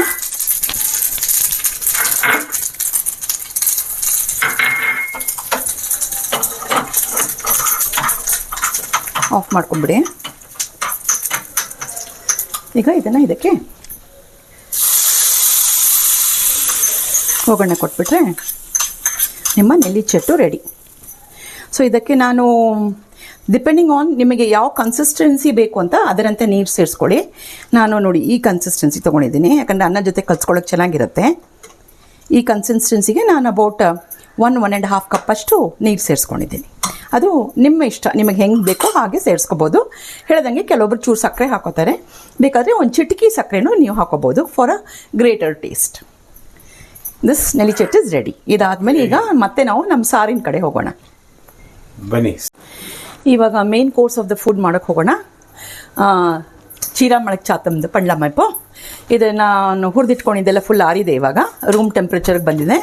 ಆಫ್ ಮಾಡ್ಕೊಂಬಿಡಿ. ಈಗ ಇದನ್ನು ಇದಕ್ಕೆ ಒಗ್ಗರಣೆ ಕೊಟ್ಬಿಟ್ರೆ ನಿಮ್ಮ ನೆಲ್ಲಿ ಚಟ್ಟು ರೆಡಿ ಸೊ ಇದಕ್ಕೆ ನಾನು ಡಿಪೆಂಡಿಂಗ್ ಆನ್ ನಿಮಗೆ ಯಾವ ಕನ್ಸಿಸ್ಟೆನ್ಸಿ ಬೇಕು ಅಂತ ಅದರಂತೆ ನೀರು ಸೇರಿಸ್ಕೊಳ್ಳಿ. ನಾನು ನೋಡಿ ಈ ಕನ್ಸಿಸ್ಟೆನ್ಸಿ ತೊಗೊಂಡಿದ್ದೀನಿ. ಯಾಕಂದರೆ ಅನ್ನ ಜೊತೆ ಕಲ್ಸ್ಕೊಳ್ಳೋಕೆ ಚೆನ್ನಾಗಿರುತ್ತೆ. ಈ ಕನ್ಸಿಸ್ಟೆನ್ಸಿಗೆ ನಾನು about one one and half ಕಪ್ಪಷ್ಟು ನೀರು ಸೇರಿಸ್ಕೊಂಡಿದ್ದೀನಿ. ಅದು ನಿಮ್ಮ ಇಷ್ಟ ನಿಮಗೆ ಹೆಂಗೆ ಬೇಕೋ ಹಾಗೆ ಸೇರಿಸ್ಕೋಬೋದು. ಹೇಳ್ದಂಗೆ ಕೆಲವೊಬ್ರು ಚೂರು ಸಕ್ಕರೆ ಹಾಕೋತಾರೆ. ಬೇಕಾದರೆ ಒಂದು ಚಿಟಕಿ ಸಕ್ಕರೆನೂ ನೀವು ಹಾಕೋಬೋದು for a greater taste this ನೆಲಿಚೆಟ್ is ready ಇದಾದಮೇಲೆ ಈಗ ಮತ್ತೆ ನಾವು ನಮ್ಮ ಸಾರಿನ ಕಡೆ ಹೋಗೋಣ. ಬನ್ನಿ. ಇವಾಗ main course of the food ಮಾಡೋಕ್ಕೆ ಹೋಗೋಣ. ಚೀರಾ ಮಳಕ್ ಚಾತಮ್ದು ಪಂಡ್ಲ ಮೈಪು ಇದನ್ನು ನಾನು ಹುರಿದಿಟ್ಕೊಂಡಿದ್ದೆಲ್ಲ ಫುಲ್ ಆರಿದೆ ಇವಾಗ. ರೂಮ್ ಟೆಂಪ್ರೇಚರ್ಗೆ ಬಂದಿದೆ.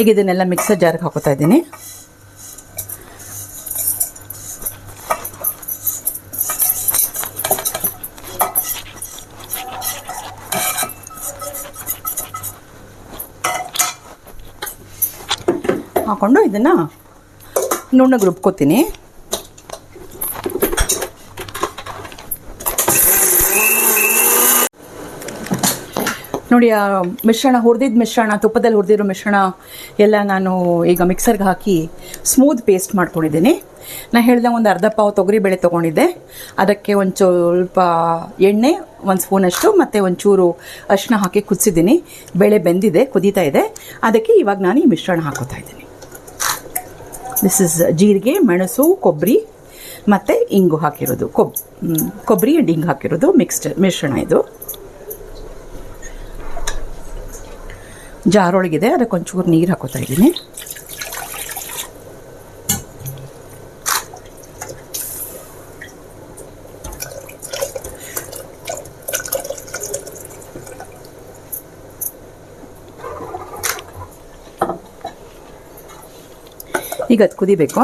ಈಗ ಇದನ್ನೆಲ್ಲ ಮಿಕ್ಸರ್ ಜಾರಿಗೆ ಹಾಕೋತಾ ಇದ್ದೀನಿ. ಹಾಕೊಂಡು ಇದನ್ನು ನುಣ್ಣಗೆ ರುಬ್ಕೋತೀನಿ. ನೋಡಿ, ಆ ಮಿಶ್ರಣ ಹುರಿದಿದ್ದ ಮಿಶ್ರಣ, ತುಪ್ಪದಲ್ಲಿ ಹುರಿದಿರೋ ಮಿಶ್ರಣ ಎಲ್ಲ ನಾನು ಈಗ ಮಿಕ್ಸರ್ಗೆ ಹಾಕಿ ಸ್ಮೂತ್ ಪೇಸ್ಟ್ ಮಾಡ್ಕೊಂಡಿದ್ದೀನಿ. ನಾನು ಹೇಳಿದೆ ಒಂದು ಅರ್ಧ ಪಾವು ತೊಗರಿಬೇಳೆ ತೊಗೊಂಡಿದ್ದೆ. ಅದಕ್ಕೆ ಒಂದು ಸ್ವಲ್ಪ ಎಣ್ಣೆ, ಒಂದು ಸ್ಪೂನಷ್ಟು ಮತ್ತು ಒಂಚೂರು ಅರಿಶಿನ ಹಾಕಿ ಕುದಿಸಿದ್ದೀನಿ. ಬೇಳೆ ಬೆಂದಿದೆ, ಕುದೀತಾ ಇದೆ. ಅದಕ್ಕೆ ಇವಾಗ ನಾನು ಈ ಮಿಶ್ರಣ ಹಾಕೋತಾ ಇದ್ದೀನಿ. ದಿಸ್ ಇಸ್ ಜೀರಿಗೆ, ಮೆಣಸು ಕೊಬ್ಬರಿ ಮತ್ತು ಇಂಗು ಹಾಕಿರೋದು. ಕೊಬ್ ಕೊಬ್ಬರಿ ಆ್ಯಂಡ್ ಇಂಗು ಹಾಕಿರೋದು ಮಿಕ್ಸ್ಡ್ ಮಿಶ್ರಣ ಇದು. ಜಾರೊಳಗಿದೆ ಅದಕ್ಕೆ ಒಂಚೂರು ನೀರು ಹಾಕೋತಾ ಇದ್ದೀನಿ. ಈಗ ಅದು ಕುದಿಬೇಕು.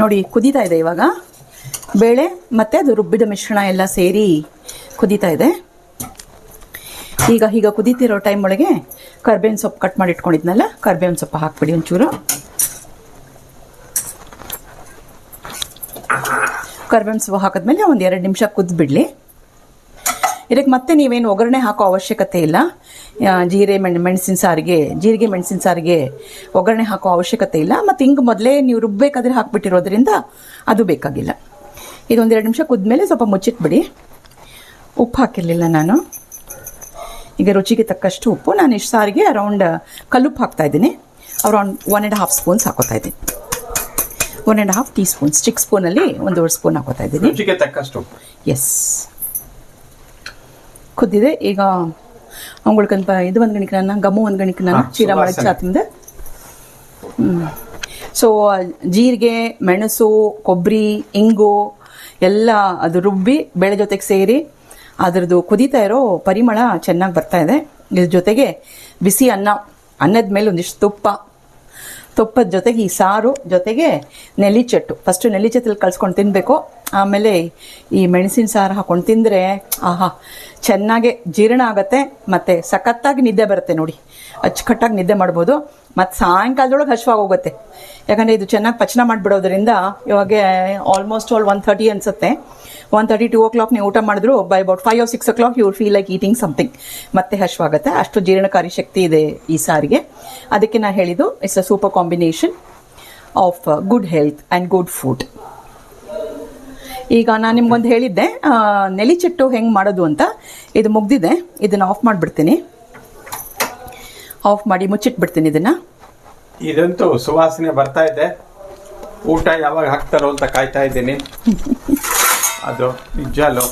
ನೋಡಿ, ಕುದೀತಾ ಇದೆ ಇವಾಗ. ಬೇಳೆ ಮತ್ತು ಅದು ರುಬ್ಬಿದ ಮಿಶ್ರಣ ಎಲ್ಲ ಸೇರಿ ಕುದೀತಾ ಇದೆ. ಈಗ ಈಗ ಕುದೀತಿರೋ ಟೈಮ್ ಒಳಗೆ ಕರ್ಬೇವಿನ ಸೊಪ್ಪು ಕಟ್ ಮಾಡಿ ಇಟ್ಕೊಂಡಿದ್ನಲ್ಲ, ಕರ್ಬೇವಿನ ಸೊಪ್ಪು ಹಾಕ್ಬಿಡಿ ಒಂಚೂರು. ಕರ್ಬೇವಿನ ಸೊಪ್ಪು ಹಾಕಿದ್ಮೇಲೆ ಒಂದು ಎರಡು ನಿಮಿಷ ಕುದ್ಬಿಡ್ಲಿ ಇದಕ್ಕೆ ಮತ್ತೆ ನೀವೇನು ಒಗ್ಗರಣೆ ಹಾಕೋ ಅವಶ್ಯಕತೆ ಇಲ್ಲ. ಜೀರೆ ಮೆಣ್ ಮೆಣಸಿನ ಸಾರಿಗೆ ಜೀರಿಗೆ ಮೆಣಸಿನ ಸಾರಿಗೆ ಒಗ್ಗರಣೆ ಹಾಕೋ ಅವಶ್ಯಕತೆ ಇಲ್ಲ. ಮತ್ತು ಹಿಂಗೆ ಮೊದಲೇ ನೀವು ರುಬ್ಬೇಕಾದ್ರೆ ಹಾಕ್ಬಿಟ್ಟಿರೋದ್ರಿಂದ ಅದು ಬೇಕಾಗಿಲ್ಲ. ಇದೊಂದು ಎರಡು ನಿಮಿಷ ಕುದ್ಮೇಲೆ ಸ್ವಲ್ಪ ಮುಚ್ಚಿಟ್ಬಿಡಿ. ಉಪ್ಪು ಹಾಕಿರಲಿಲ್ಲ ನಾನು. ಈಗ ರುಚಿಗೆ ತಕ್ಕಷ್ಟು ಉಪ್ಪು. ನಾನು ಇಷ್ಟು ಸಾರಿಗೆ ಅರೌಂಡ್ ಕಲ್ಲುಪ್ಪು ಹಾಕ್ತಾ ಇದ್ದೀನಿ. Around one and half spoons ಹಾಕೋತಾ ಇದ್ದೀನಿ. One and half teaspoons ಚಿಕ್ಕ ಸ್ಪೂನಲ್ಲಿ ಒಂದೂವರೆ ಸ್ಪೂನ್ ಹಾಕೋತಾ ಇದ್ದೀನಿ. ರುಚಿಗೆ ತಕ್ಕಷ್ಟು ಎಸ್ ಕುದ್ದಿದೆ. ಈಗ ಅವ್ಗಳ್ಕಂತ ಇದು ಒಂದು ಗಣಿಕೆ ನಾನು ಗಮ್ಮು ಒಂದು ಗಣಿಕೆ ನಾನು ಚೀರ ಮಾಡಕ್ಕೆ ಚಾತಿಂದೆ ಸೊ ಜೀರಿಗೆ ಮೆಣಸು ಕೊಬ್ಬರಿ ಇಂಗು ಎಲ್ಲ ಅದು ರುಬ್ಬಿ ಬೆಳೆ ಜೊತೆಗೆ ಸೇರಿ ಅದರದ್ದು ಕುದೀತಾ ಇರೋ ಪರಿಮಳ ಚೆನ್ನಾಗಿ ಬರ್ತಾ ಇದೆ. ಇದ್ರ ಜೊತೆಗೆ ಬಿಸಿ ಅನ್ನ ಅನ್ನದ ಮೇಲೆ ಒಂದಿಷ್ಟು ತುಪ್ಪ ತುಪ್ಪದ ಜೊತೆಗೆ ಈ ಸಾರು ಜೊತೆಗೆ ನೆಲ್ಲಿಚಟ್ಟು. ಫಸ್ಟು ನೆಲ್ಲಿಚಟ್ಟಲ್ಲಿ ಕಳ್ಸ್ಕೊಂಡು ತಿನ್ನಬೇಕು ಆಮೇಲೆ ಈ ಮೆಣಸಿನ ಸಾರು ಹಾಕೊಂಡು ತಿಂದರೆ, ಆಹಾ, ಚೆನ್ನಾಗೆ ಜೀರ್ಣ ಆಗುತ್ತೆ ಮತ್ತು ಸಖತ್ತಾಗಿ ನಿದ್ದೆ ಬರುತ್ತೆ ನೋಡಿ. ಅಚ್ಚುಕಟ್ಟಾಗಿ ನಿದ್ದೆ ಮಾಡ್ಬೋದು. ಮತ್ತು ಸಾಯಂಕಾಲದೊಳಗೆ ಹಶ್ವಾಗೋಗುತ್ತೆ ಯಾಕಂದರೆ ಇದು ಚೆನ್ನಾಗಿ ಪಚನ ಮಾಡಿಬಿಡೋದ್ರಿಂದ ಇವಾಗ ಆಲ್ಮೋಸ್ಟ್ ಆಲ್ ಒನ್ ಥರ್ಟಿ ಅನ್ಸುತ್ತೆ. ಒನ್ ತರ್ಟಿ ಟೂ ಓ ಕ್ಲಾಕ್ ನೀವು ಊಟ ಮಾಡಿದ್ರು by about five or six o'clock you feel like eating something ಮತ್ತೆ ಹಶ್ವಾಗುತ್ತೆ ಅಷ್ಟು ಜೀರ್ಣಕಾರಿ ಶಕ್ತಿ ಇದೆ ಈ ಸಾರಿಗೆ. ಅದಕ್ಕೆ ನಾನು ಹೇಳಿದ್ದು it's a super combination of good health and good food ಈಗ ನಾನು ನಿಮ್ಗೊಂದು ಹೇಳಿದ್ದೆ ನೆಲಿಚಿಟ್ಟು ಹೆಂಗೆ ಮಾಡೋದು ಅಂತ. ಇದು ಮುಗ್ದಿದೆ. ಇದನ್ನು ಆಫ್ ಮಾಡಿಬಿಡ್ತೀನಿ. ಆಫ್ ಮಾಡಿ ಮುಚ್ಚಿಟ್ಬಿಡ್ತೀನಿ ಇದನ್ನು. ಇದಂತೂ ಸುವಾಸನೆ ಬರ್ತಾ ಇದೆ. ಊಟ ಯಾವಾಗ ಹಾಕ್ತಾರೋ ಅಂತ ಕಾಯ್ತಾ ಇದ್ದೀನಿ. (laughs) ಅದು ನಿಜಾಲು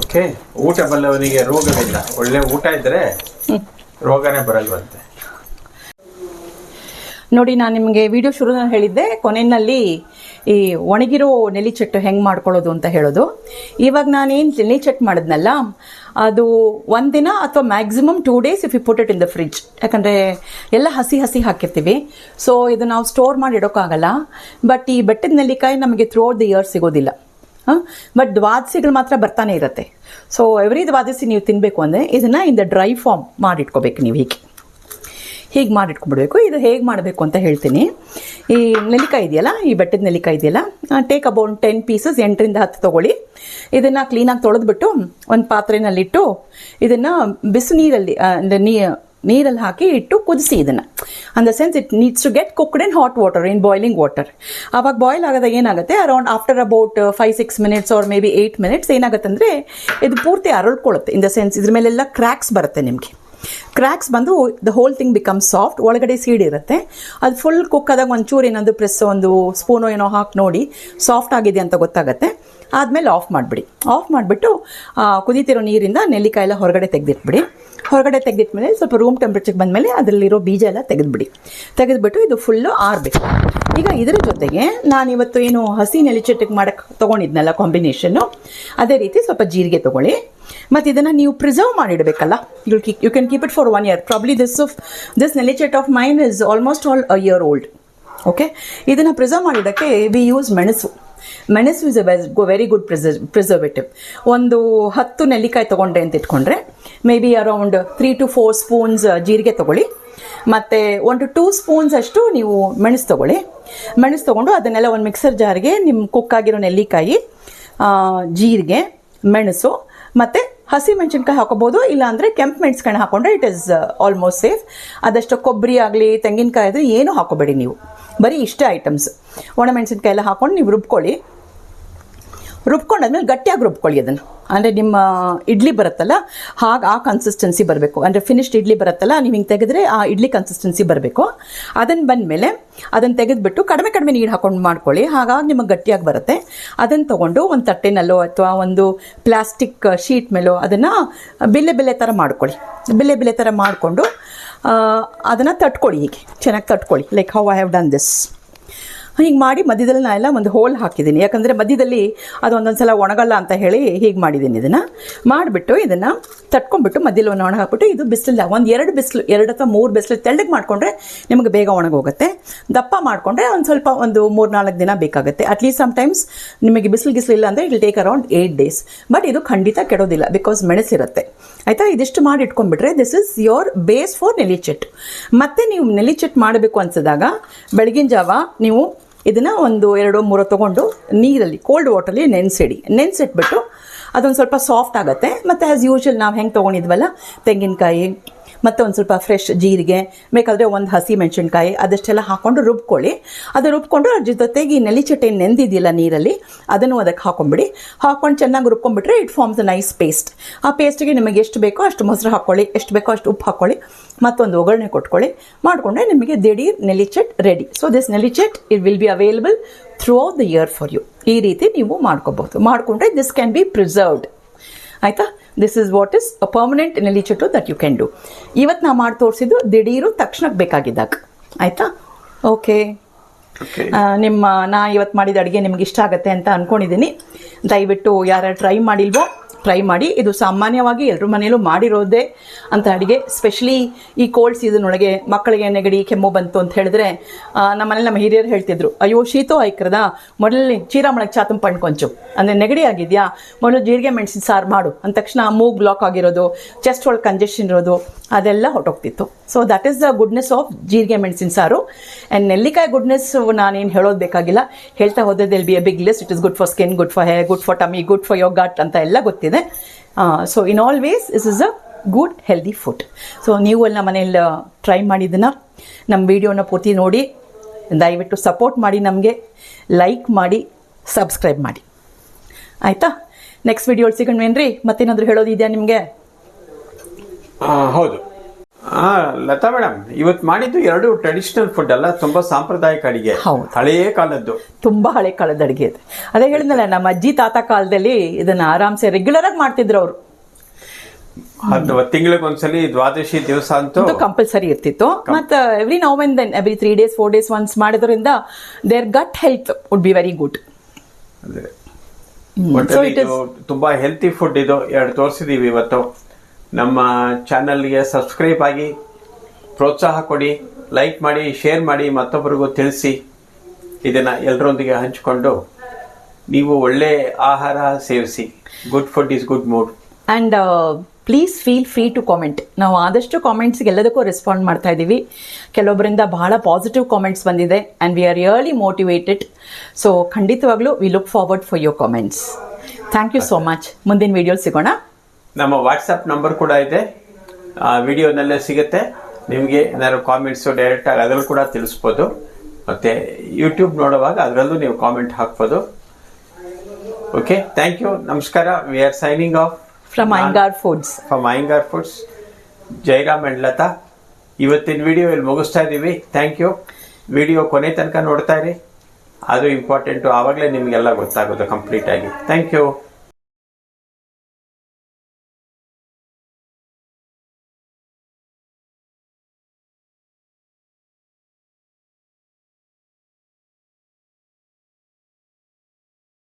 ಓಕೆ, ಊಟ ಬಲ್ಲವನಿಗೆ ರೋಗವಿಲ್ಲ. ಒಳ್ಳೆ ಊಟ ಇದ್ರೆ ರೋಗನೇ ಬರಲ್ವಂತೆ. ನೋಡಿ, ನಾನು ನಿಮಗೆ ವಿಡಿಯೋ ಶುರುನ ಹೇಳಿದ್ದೆ. ಕೊನೆಯಲ್ಲಿ ಈ ಒಣಗಿರೋ ನೆಲಿಚೆಟ್ಟು ಹೆಂಗೆ ಮಾಡ್ಕೊಳ್ಳೋದು ಅಂತ ಹೇಳೋದು. ಇವಾಗ ನಾನೇನು ನೆಲಿಚಟ್ಟು ಮಾಡಿದ್ನಲ್ಲ ಅದು ಒಂದಿನ ಅಥವಾ maximum two days if you put it in the fridge ಯಾಕಂದರೆ ಎಲ್ಲ ಹಸಿ ಹಸಿ ಹಾಕಿರ್ತೀವಿ. ಸೊ ಇದು ನಾವು ಸ್ಟೋರ್ ಮಾಡಿ ಇಡೋಕ್ಕಾಗಲ್ಲ. ಬಟ್ ಈ ಬೆಟ್ಟದ ನೆಲ್ಲಿಕಾಯಿ ನಮಗೆ ಥ್ರೂ ಔಟ್ ದಿ ಇಯರ್ ಸಿಗೋದಿಲ್ಲ ಬಟ್ ದ್ವಾದಸಿಗಳು ಮಾತ್ರ ಬರ್ತಾನೆ ಇರುತ್ತೆ. ಸೊ ಎವ್ರಿ ದ್ವಾದಸಿ ನೀವು ತಿನ್ನಬೇಕು ಅಂದರೆ ಇದನ್ನು ಇನ್ ದ ಡ್ರೈ ಫಾರ್ಮ್ ಮಾಡಿಟ್ಕೋಬೇಕು ನೀವು ಹೀಗೆ. ಹೀಗೆ ಮಾಡಿಟ್ಕೊಂಡ್ಬಿಡ್ಬೇಕು ಇದು ಹೇಗೆ ಮಾಡಬೇಕು ಅಂತ ಹೇಳ್ತೀನಿ. ಈ ನೆಲ್ಲಿಕಾಯಿ ಇದೆಯಲ್ಲ, ಈ ಬೆಟ್ಟದ ನೆಲ್ಲಿಕಾಯಿ ಇದೆಯಲ್ಲ ಟೇಕ್ ಅಬೌಟ್ ಟೆನ್ ಪೀಸಸ್ ಎಂಟರಿಂದ ಹತ್ತು ತೊಗೊಳ್ಳಿ. ಇದನ್ನು ಕ್ಲೀನಾಗಿ ತೊಳೆದ್ಬಿಟ್ಟು ಒಂದು ಪಾತ್ರೆಯಲ್ಲಿಟ್ಟು ಇದನ್ನು ಬಿಸಿ ನೀರಲ್ಲಿ ಅಂದರೆ ನೀರಲ್ಲಿ ಹಾಕಿ ಇಟ್ಟು ಕುದಿಸಿ ಇದನ್ನು. In the sense it needs to get cooked in hot water in boiling water ಆವಾಗ ಬಾಯ್ಲ್ ಆಗೋದಾಗ ಏನಾಗುತ್ತೆ? Around after about five six minutes or maybe eight minutes ಏನಾಗುತ್ತೆ ಅಂದರೆ ಇದು ಪೂರ್ತಿ ಅರಳ್ಕೊಳ್ಳುತ್ತೆ ಇನ್ ದ ಸೆನ್ಸ್ ಇದ್ರ ಮೇಲೆಲ್ಲ ಕ್ರ್ಯಾಕ್ಸ್ ಬರುತ್ತೆ ನಿಮಗೆ. ಕ್ರ್ಯಾಕ್ಸ್ ಬಂದು the whole thing become soft ಒಳಗಡೆ ಸೀಡ್ ಇರುತ್ತೆ. ಅದು ಫುಲ್ ಕುಕ್ ಆದಾಗ ಒಂಚೂರು ಏನಾದರೂ ಪ್ರೆಸ್ ಒಂದು ಸ್ಪೂನು ಏನೋ ಹಾಕಿ ನೋಡಿ ಸಾಫ್ಟ್ ಆಗಿದೆ ಅಂತ ಗೊತ್ತಾಗುತ್ತೆ. ಆದಮೇಲೆ ಆಫ್ ಮಾಡಿಬಿಡಿ. ಆಫ್ ಮಾಡಿಬಿಟ್ಟು ಕುದೀತಿರೋ ನೀರಿಂದ ನೆಲ್ಲಿಕಾಯಿ ಎಲ್ಲ ಹೊರಗಡೆ ತೆಗೆದಿಟ್ಬಿಡಿ. ಹೊರಗಡೆ ತೆಗೆದಿಟ್ಮೇಲೆ ಸ್ವಲ್ಪ ರೂಮ್ ಟೆಂಪ್ರೇಚರ್ಗೆ ಬಂದಮೇಲೆ ಅದರಲ್ಲಿರೋ ಬೀಜ ಎಲ್ಲ ತೆಗೆದುಬಿಡಿ. ತೆಗೆದುಬಿಟ್ಟು ಇದು ಫುಲ್ಲು ಆರಬೇಕು. ಈಗ ಇದರ ಜೊತೆಗೆ ನಾನು ಇವತ್ತು ಏನು ಹಸಿ ನೆಲಿಚಟ್ಟಿಗೆ ಮಾಡಕ್ಕೆ ತೊಗೊಂಡಿದ್ನಲ್ಲ ಕಾಂಬಿನೇಷನ್ನು ಅದೇ ರೀತಿ ಸ್ವಲ್ಪ ಜೀರಿಗೆ ತೊಗೊಳ್ಳಿ. ಮತ್ತು ಇದನ್ನು ನೀವು preserve ಮಾಡಿಡಬೇಕಲ್ಲ? You you can keep it for one year probably this of this ನೆಲಿಚೆಟ್ of mine is almost all a year old okay ಇದನ್ನು ಪ್ರಿಸರ್ವ್ ಮಾಡಿದಕ್ಕೆ ವಿ ಯೂಸ್ ಮೆಣಸು. ಮೆಣಸು is a very good preser preservative ಒಂದು ಹತ್ತು ನೆಲ್ಲಿಕಾಯಿ ತೊಗೊಂಡ್ರೆ ಅಂತ ಇಟ್ಕೊಂಡ್ರೆ maybe around three to four spoons ಜೀರಿಗೆ ತೊಗೊಳ್ಳಿ. ಮತ್ತು ಒಂದು ಟೂ ಸ್ಪೂನ್ಸ್ ಅಷ್ಟು ನೀವು ಮೆಣಸು ತಗೊಳ್ಳಿ. ಮೆಣಸು ತೊಗೊಂಡು ಅದನ್ನೆಲ್ಲ ಒಂದು ಮಿಕ್ಸರ್ ಜಾರ್ಗೆ ನಿಮ್ಮ ಕುಕ್ಕಾಗಿರೋ ನೆಲ್ಲಿಕಾಯಿ ಜೀರಿಗೆ, ಮೆಣಸು ಮತ್ತು ಹಸಿ ಮೆಣಸಿನ್ಕಾಯಿ ಇಲ್ಲ ಇಲ್ಲಾಂದರೆ ಕೆಂಪು ಮೆಣಸಿನ್ಕಾಯಿ ಹಾಕೊಂಡ್ರೆ ಇಟ್ ಇಸ್ ಆಲ್ಮೋಸ್ಟ್ ಸೇಫ್ ಅದಷ್ಟು ಕೊಬ್ಬರಿ ಆಗಲಿ, ತೆಂಗಿನಕಾಯಿ ಆದರೆ ಏನು ಹಾಕೋಬೇಡಿ ನೀವು. ಬರೀ ಇಷ್ಟೇ ಐಟಮ್ಸ್ ಒಣಮೆಣಸಿನ್ಕಾಯಿ ಎಲ್ಲ ಹಾಕೊಂಡು ನೀವು ರುಬ್ಕೊಳ್ಳಿ. ರುಬ್ಕೊಂಡಾದ್ಮೇಲೆ ಗಟ್ಟಿಯಾಗಿ ರುಬ್ಕೊಳ್ಳಿ ಅದನ್ನು. ಅಂದರೆ ನಿಮ್ಮ ಇಡ್ಲಿ ಬರುತ್ತಲ್ಲ, ಹಾಗೆ ಆ ಕನ್ಸಿಸ್ಟೆನ್ಸಿ ಬರಬೇಕು. ಅಂದರೆ ಫಿನಿಶ್ಡ್ ಇಡ್ಲಿ ಬರುತ್ತಲ್ಲ, ನೀವು ಹಿಂಗೆ ತೆಗೆದ್ರೆ ಆ ಇಡ್ಲಿ ಕನ್ಸಿಸ್ಟೆನ್ಸಿ ಬರಬೇಕು. ಅದನ್ನು ಬಂದಮೇಲೆ ಅದನ್ನು ತೆಗೆದುಬಿಟ್ಟು ಕಡಿಮೆ ಕಡಿಮೆ ನೀರು ಹಾಕೊಂಡು ಮಾಡ್ಕೊಳ್ಳಿ. ಹಾಗಾಗಿ ನಿಮಗೆ ಗಟ್ಟಿಯಾಗಿ ಬರುತ್ತೆ. ಅದನ್ನು ತೊಗೊಂಡು ಒಂದು ತಟ್ಟೆನಲ್ಲೋ ಅಥವಾ ಒಂದು ಪ್ಲಾಸ್ಟಿಕ್ ಶೀಟ್ ಮೇಲೋ ಅದನ್ನು ಬಿಲ್ಲೆ ಬಿಲ್ಲೆ ಥರ ಮಾಡ್ಕೊಳ್ಳಿ. ಬಿಲ್ಲೆ ಬಿಲ್ಲೆ ಥರ ಮಾಡಿಕೊಂಡು ಅದನ್ನು ತಟ್ಕೊಳ್ಳಿ ಹೀಗೆ. ಚೆನ್ನಾಗಿ ತಟ್ಕೊಳ್ಳಿ. Like how I have done this ಹೀಗೆ ಮಾಡಿ ಮಧ್ಯದಲ್ಲಿ ನಾನು ಎಲ್ಲ ಒಂದು ಹೋಲ್ ಹಾಕಿದ್ದೀನಿ. ಯಾಕಂದರೆ ಮಧ್ಯದಲ್ಲಿ ಅದು ಒಂದೊಂದು ಸಲ ಒಣಗಲ್ಲ ಅಂತ ಹೇಳಿ ಹೀಗೆ ಮಾಡಿದ್ದೀನಿ ಇದನ್ನು. ಮಾಡಿಬಿಟ್ಟು ಇದನ್ನು ತಟ್ಕೊಂಡ್ಬಿಟ್ಟು ಮಧ್ಯದಲ್ಲಿ ಒಂದು ಒಣ ಹಾಕ್ಬಿಟ್ಟು ಇದು ಬಿಸಿಲಿಲ್ಲ ಒಂದು ಎರಡು ಬಿಸಿಲು, ಎರಡು ಅಥವಾ ಮೂರು ಬಿಸಿಲು ತೆಳ್ಳಗೆ ಮಾಡಿಕೊಂಡ್ರೆ ನಿಮಗೆ ಬೇಗ ಒಣಗೋಗುತ್ತೆ. ದಪ್ಪ ಮಾಡಿಕೊಂಡ್ರೆ ಒಂದು ಸ್ವಲ್ಪ ಒಂದು ಮೂರು ನಾಲ್ಕು ದಿನ ಬೇಕಾಗುತ್ತೆ. ಅಟ್ಲೀಸ್ಟ್ ಸಮ್ಟೈಮ್ಸ್ ನಿಮಗೆ ಬಿಸಿಲು ಗಿಸಿಲು ಇಲ್ಲ ಅಂದರೆ I'll take around eight days but ಇದು ಖಂಡಿತ ಕೆಡೋದಿಲ್ಲ ಬಿಕಾಸ್ ಮೆಣಸಿರುತ್ತೆ. ಆಯಿತಾ? ಇದಿಷ್ಟು ಮಾಡಿ ಇಟ್ಕೊಂಡ್ಬಿಟ್ರೆ this is your base for ನೆಲಿಚೆಟ್ ಮತ್ತೆ ನೀವು ನೆಲಿಚೆಟ್ ಮಾಡಬೇಕು ಅನ್ಸಿದಾಗ ಬೆಳಗಿನ ಜಾವ ನೀವು ಇದನ್ನ ಒಂದು ಎರಡು ಮೂರು ತಗೊಂಡು ನೀರಲ್ಲಿ ಕೋಲ್ಡ್ ವಾಟರ್ಲಿ ನೆನೆಸಿಡಿ. ನೆನೆಸಿಟ್ಬಿಟ್ಟು ಅದೊಂದು ಸ್ವಲ್ಪ ಸಾಫ್ಟ್ ಆಗುತ್ತೆ. ಮತ್ತು ಆ್ಯಸ್ ಯೂಶ್ವಲ್ ನಾವು ಹೆಂಗೆ ತೊಗೊಂಡಿದ್ವಲ್ಲ? ತೆಂಗಿನಕಾಯಿ ಮತ್ತು ಒಂದು ಸ್ವಲ್ಪ ಫ್ರೆಶ್ ಜೀರಿಗೆ, ಬೇಕಾದರೆ ಒಂದು ಹಸಿ ಮೆಣಸಿನ್ಕಾಯಿ, ಅದಷ್ಟೆಲ್ಲ ಹಾಕ್ಕೊಂಡು ರುಬ್ಕೊಳ್ಳಿ. ಅದು ರುಬ್ಕೊಂಡು ಅದ್ರ ಜೊತೆಗೆ ಈ ನೆಲಿಚಟ್ಟೆ ನೆಂದಿದೆಯಲ್ಲ ನೀರಲ್ಲಿ, ಅದನ್ನು ಅದಕ್ಕೆ ಹಾಕೊಂಡ್ಬಿಡಿ. ಹಾಕೊಂಡು ಚೆನ್ನಾಗಿ ರುಬ್ಕೊಂಡ್ಬಿಟ್ರೆ it forms a nice paste ಆ ಪೇಸ್ಟಿಗೆ ನಿಮಗೆ ಎಷ್ಟು ಬೇಕೋ ಅಷ್ಟು ಮೊಸರು ಹಾಕ್ಕೊಳ್ಳಿ ಎಷ್ಟು ಬೇಕೋ ಅಷ್ಟು ಉಪ್ಪು ಹಾಕ್ಕೊಳ್ಳಿ ಮತ್ತೊಂದು ಒಗ್ಗರಣೆ ಕೊಟ್ಕೊಳ್ಳಿ. ಮಾಡಿಕೊಂಡ್ರೆ ನಿಮಗೆ ದಿಢೀರ್ ನೆಲಿಚಟ್ ready so this ನೆಲಿಚಟ್ it will be available throughout the year for you ಈ ರೀತಿ ನೀವು ಮಾಡ್ಕೋಬಹುದು ಮಾಡಿಕೊಂಡ್ರೆ ದಿಸ್ ಕ್ಯಾನ್ ಬಿ ಪ್ರಿಸರ್ವ್ಡ್ ಆಯ್ತಾ? This is what is a permanent ನೆಲಿಚಟು that you can do ಇವತ್ತು ನಾ ಮಾಡಿ ತೋರಿಸಿದ್ದು ದಿಢೀರು ತಕ್ಷಣಕ್ಕೆ ಬೇಕಾಗಿದ್ದಾಗ ಆಯಿತಾ ಓಕೆ ಓಕೆ ನಿಮ್ಮ ನಾ ಇವತ್ತು ಮಾಡಿದ ಅಡುಗೆ ನಿಮ್ಗೆ ಇಷ್ಟ ಆಗುತ್ತೆ ಅಂತ ಅಂದ್ಕೊಂಡಿದ್ದೀನಿ ದಯವಿಟ್ಟು ಯಾರು ಟ್ರೈ ಮಾಡಿಲ್ವೋ ಟ್ರೈ ಮಾಡಿ, ಇದು ಸಾಮಾನ್ಯವಾಗಿ ಎಲ್ಲರ ಮನೆಯಲ್ಲೂ ಮಾಡಿರೋದೇ ಅಂತ ಅಡುಗೆ. ಸ್ಪೆಷಲಿ ಈ ಕೋಲ್ಡ್ ಸೀಸನ್ ಒಳಗೆ ಮಕ್ಕಳಿಗೆ ನೆಗಡಿ, ಕೆಮ್ಮು ಬಂತು ಅಂತ ಹೇಳಿದ್ರೆ ನಮ್ಮನೇಲಿ ನಮ್ಮ ಹಿರಿಯರು ಹೇಳ್ತಿದ್ರು, ಅಯ್ಯೋ, ಶೀತೋ ಐಕ್ರದ ಮೊದಲನೇ ಚೀರಾ ಮಾಡಕ್ಕೆ ಚಾತಂ ಪಣ್ಕೊಂಚು. ಅಂದರೆ ನೆಗಡಿ ಆಗಿದೆಯಾ? ಮೊದಲು ಜೀರಿಗೆ, ಮೆಣಸಿನ ಸಾರು ಮಾಡು. ಅಂದ ತಕ್ಷಣ ಮೂಗ್ ಬ್ಲಾಕ್ ಆಗಿರೋದು ಚೆಸ್ಟ್ ಒಳಗೆ ಕಂಜೆಷನ್ ಇರೋದು, ಅದೆಲ್ಲ ಹೊಟ್ಟೋಗ್ತಿತ್ತು so that is the goodness of ಜೀರಿಗೆ, ಮೆಣಸಿನ ಸಾರು. ಆ್ಯಂಡ್ ನೆಲ್ಲಿಕಾಯಿ ಗುಡ್ನೆಸ್ ನಾನೇನು ಹೇಳೋದು ಬೇಕಾಗಿಲ್ಲ. ಹೇಳ್ತಾ ಹೋದ್ರೆ there'll be a big list it is good for skin good for hair good for tummy good for your gut gut ಅಂತ ಎಲ್ಲ ಗೊತ್ತಿದೆ so in always is is a good healthy food so ನೀವು ಅಲ್ಲಿ ನಮ್ಮ ಮನೆಯಲ್ಲಿ ಟ್ರೈ ಮಾಡಿದ್ದನ್ನು, ನಮ್ಮ ವಿಡಿಯೋನ ಪೂರ್ತಿ ನೋಡಿ, ದಯವಿಟ್ಟು ಸಪೋರ್ಟ್ ಮಾಡಿ ನಮಗೆ ಲೈಕ್ ಮಾಡಿ ಸಬ್ಸ್ಕ್ರೈಬ್ ಮಾಡಿ. ಆಯಿತಾ? ನೆಕ್ಸ್ಟ್ ವಿಡಿಯೋ ಸಿಗಣ್ವೇನ್ರಿ ಮತ್ತೇನಾದರೂ ಹೇಳೋದಿದೆಯಾ ನಿಮಗೆ? ಹೌದು. ಆ, ಲತಾ ಮೇಡಮ್ ಇವತ್ತು ಮಾಡಿದ್ದು ಎರಡು ಟ್ರೆಡಿಷನಲ್ ಫುಡ್ ಅಲ್ಲ ತುಂಬಾ ಸಾಂಪ್ರದಾಯಿಕ ಅಡಿಗೆ. ಹೌದು. ಹಳೆಯ ಕಾಲದ್ದು. ತುಂಬಾ ಹಳೆ ಕಾಲದ ಅಡುಗೆ ಇದೆ ಅದೇ ಹೇಳಿದ್ನಲ್ಲ ನಮ್ಮ ಅಜ್ಜಿ ತಾತ ಕಾಲದಲ್ಲಿ ಇದನ್ನ ಆರಾಮ್ಸೆ ರೆಗ್ಯುಲರ್ ಆಗಿ ಮಾಡ್ತಿದ್ರು ಅವರು. ಅದು ತಿಂಗಳಿಗೆ ಒಂದ್ಸಲಿ ದ್ವಾದಶಿ ದಿವಸ ಅಂತೂ ಕಂಪಲ್ಸರಿ ಇರ್ತಿತ್ತು. ಮತ್ತೆ every now and then every three days four days once ಮಾಡೋದ್ರಿಂದ their gut health would be very good ತುಂಬಾ ಹೆಲ್ತಿ ಫುಡ್ ಇದು. ಎರಡು ತೋರಿಸಿದೀವಿ ಇವತ್ತು. ನಮ್ಮ ಚಾನಲ್ಗೆ ಸಬ್ಸ್ಕ್ರೈಬ್ ಆಗಿ ಪ್ರೋತ್ಸಾಹ ಕೊಡಿ ಲೈಕ್ ಮಾಡಿ ಶೇರ್ ಮಾಡಿ ಮತ್ತೊಬ್ಬರಿಗೂ ತಿಳಿಸಿ. ಇದನ್ನು ಎಲ್ಲರೊಂದಿಗೆ ಹಂಚಿಕೊಂಡು ನೀವು ಒಳ್ಳೆ ಆಹಾರ ಸೇವಿಸಿ. Good food is good mood and please feel free to comment ನಾವು ಆದಷ್ಟು ಕಾಮೆಂಟ್ಸ್ಗೆ ಎಲ್ಲದಕ್ಕೂ ರೆಸ್ಪಾಂಡ್ ಮಾಡ್ತಾ ಇದ್ದೀವಿ. ಕೆಲವೊಬ್ಬರಿಂದ ಬಹಳ ಪಾಸಿಟಿವ್ ಕಾಮೆಂಟ್ಸ್ ಬಂದಿದೆ and we are really motivated so ಖಂಡಿತವಾಗ್ಲೂ we look forward for your comments thank you so much ಮುಂದಿನ ವಿಡಿಯೋ ಸಿಗೋಣ. ನಮ್ಮ ವಾಟ್ಸಪ್ ನಂಬರ್ ಕೂಡ ಇದೆ. ವಿಡಿಯೋನಲ್ಲೇ ಸಿಗುತ್ತೆ. ನಿಮಗೆ ಏನಾದ್ರು ಕಾಮೆಂಟ್ಸು ಡೈರೆಕ್ಟಾಗಿ ಅದರಲ್ಲೂ ಕೂಡ ತಿಳಿಸ್ಬೋದು. ಮತ್ತೆ ಯೂಟ್ಯೂಬ್ ನೋಡುವಾಗ ಅದರಲ್ಲೂ ನೀವು ಕಾಮೆಂಟ್ ಹಾಕ್ಬೋದು. ಓಕೆ ಥ್ಯಾಂಕ್ ಯು ನಮಸ್ಕಾರ. We are signing off from Iyengar foods from Iyengar foods Jayaram and Latha ಇವತ್ತಿನ ವಿಡಿಯೋ ಇಲ್ಲಿ ಮುಗಿಸ್ತಾ ಇದ್ದೀವಿ ಥ್ಯಾಂಕ್ ಯು ವಿಡಿಯೋ ಕೊನೆ ತನಕ ನೋಡ್ತಾ ಇರಿ. ಅದು ಇಂಪಾರ್ಟೆಂಟು ಆವಾಗಲೇ ನಿಮಗೆಲ್ಲ ಗೊತ್ತಾಗೋದು ಕಂಪ್ಲೀಟ್ ಆಗಿ. Thank you